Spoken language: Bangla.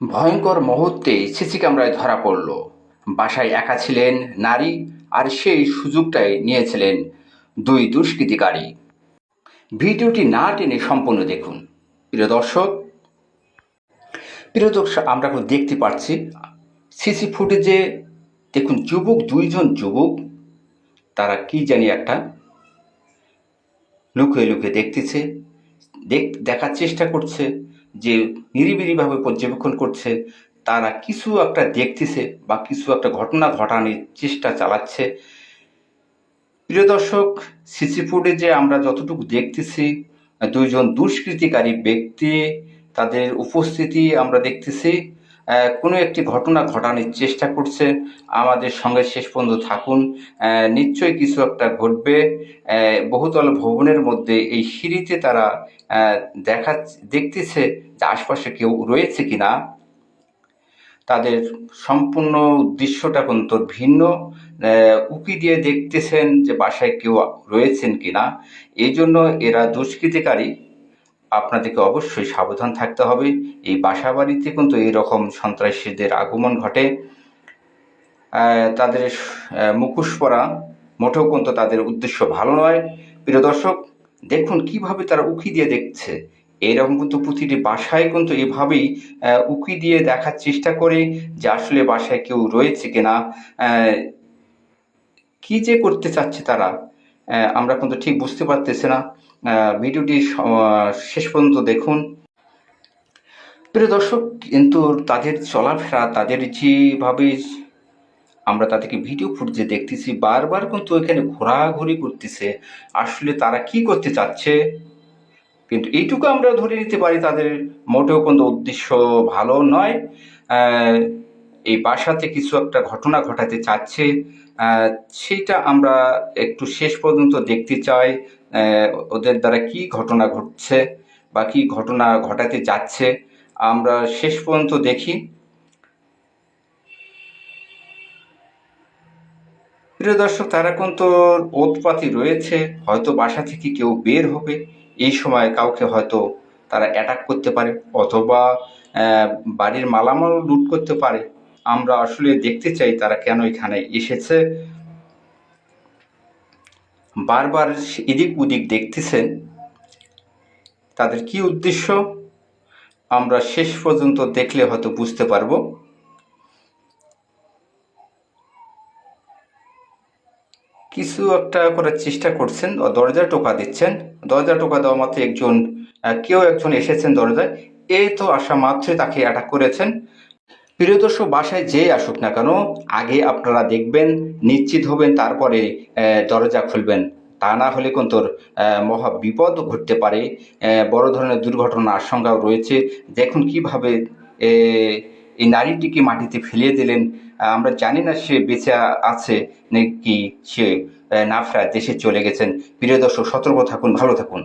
ভয়ঙ্কর মুহূর্তে সিসি ক্যামেরায় ধরা পড়ল। বাসায় একা ছিলেন নারী, আর সেই সুযোগটাই নিয়েছিলেন দুই দুষ্কৃতিকারী। ভিডিওটি না টেনে সম্পূর্ণ দেখুন। প্রিয় দর্শক প্রিয় দর্শক, আমরা এখন দেখতে পাচ্ছি সিসি ফুটেজে দেখুন যুবক, দুইজন যুবক, তারা কি জানি একটা লুকিয়ে লুকিয়ে দেখতেছে, দেখ, দেখার চেষ্টা করছে। যে নিরিবিলিভাবে পর্যবেক্ষণ করছে, তারা কিছু একটা দেখতেছে বা কিছু একটা ঘটনা ঘটানোর চেষ্টা চালাচ্ছে। প্রিয় দর্শক, সিসি যে আমরা যতটুকু দেখতেছি, দুইজন দুষ্কৃতিকারী ব্যক্তি, তাদের উপস্থিতি আমরা দেখতেছি। কোনো একটি ঘটনা ঘটানোর চেষ্টা করছে। আমাদের সঙ্গে শেষ পর্যন্ত থাকুন। নিশ্চয়ই কিছু একটা ঘটবে। বহুতল ভবনের মধ্যে এই সিঁড়িতে তারা দেখা, দেখতেছে যে আশপাশে কেউ রয়েছে কি না তাদের সম্পূর্ণ উদ্দেশ্যটা কিন্তু ভিন্ন। উকি দিয়ে দেখতেছেন যে বাসায় কেউ রয়েছেন কিনা। এই জন্য এরা দুষ্কৃতিকারী। আপনাদেরকে অবশ্যই সাবধান থাকতে হবে। এই বাসা বাড়িতে কিন্তু এইরকম সন্ত্রাসীদের আগমন ঘটে। তাদের মুখোশ পরা মোটেও কিন্তু তাদের উদ্দেশ্য ভালো নয়। প্রিয় দর্শক, দেখুন কীভাবে তারা উকি দিয়ে দেখছে। এইরকম কিন্তু প্রতিটি বাসায় কিন্তু এভাবেই উকি দিয়ে দেখার চেষ্টা করে যে আসলে বাসায় কেউ রয়েছে কিনা। কি যে করতে চাচ্ছে তারা। আমরা কিন্তু ঠিক বুঝতে পারতেছি না। ভিডিওটি শেষ পর্যন্ত দেখুন। প্রিয় দর্শক, কিন্তু তাদের চলাফেরা, তাদের যেভাবে আমরা তাদেরকে ভিডিও ফুটেজে দেখতেছি, বারবার কিন্তু এখানে ঘোরাঘুরি করতেছে। আসলে তারা কি করতে চাচ্ছে? কিন্তু এইটুকু আমরা ধরে নিতে পারি, তাদের মোটেও কোনো উদ্দেশ্য ভালো নয়। এই বাসাতে কিছু একটা ঘটনা ঘটাতে চাচ্ছে সেটা আমরা একটু শেষ পর্যন্ত দেখতে চাই ওদের দ্বারা কি ঘটনা ঘটছে বা কি ঘটনা ঘটাতে যাচ্ছে, আমরা শেষ পর্যন্ত দেখি। প্রিয় দর্শক, তারা কিন্তু ওতপাতি রয়েছে, হয়তো বাসা থেকে কেউ বের হবে, এই সময় কাউকে হয়তো তারা অ্যাটাক করতে পারে, অথবা বাড়ির মালামাল লুট করতে পারে। আমরা আসলে দেখতে চাই তারা কেন এখানে এসেছে। বারবার এদিক ওদিক দেখতেছেন। তাদের কি উদ্দেশ্য? আমরা শেষ পর্যন্ত দেখলে হয়তো বুঝতে পারব। কিছু একটা করার চেষ্টা করছেন, দরজা টোকা দিচ্ছেন। দরজা টোকা দেওয়া মাত্র একজন কেউ একজন এসেছেন দরজায়। এই তো আসা মাত্রই তাকে অ্যাটাক করেছেন। প্রিয় দর্শক বাসায় যে আসুক না কেন আগে আপনারা দেখবেন নিশ্চিত হবেন তারপরে দরজা খুলবেন। তা না হলে কিন্তু মহা বিপদ ঘটতে পারে। বড় ধরনের দুর্ঘটনার আশঙ্কাও রয়েছে। দেখুন কীভাবে এই নারীটিকে মাটিতে ফেলিয়ে দিলেন। আমরা জানি না সে বেঁচে আছে নাকি সে আহ, না ফেরার দেশে চলে গেছেন। প্রিয় দর্শক সতর্ক থাকুন ভালো থাকুন।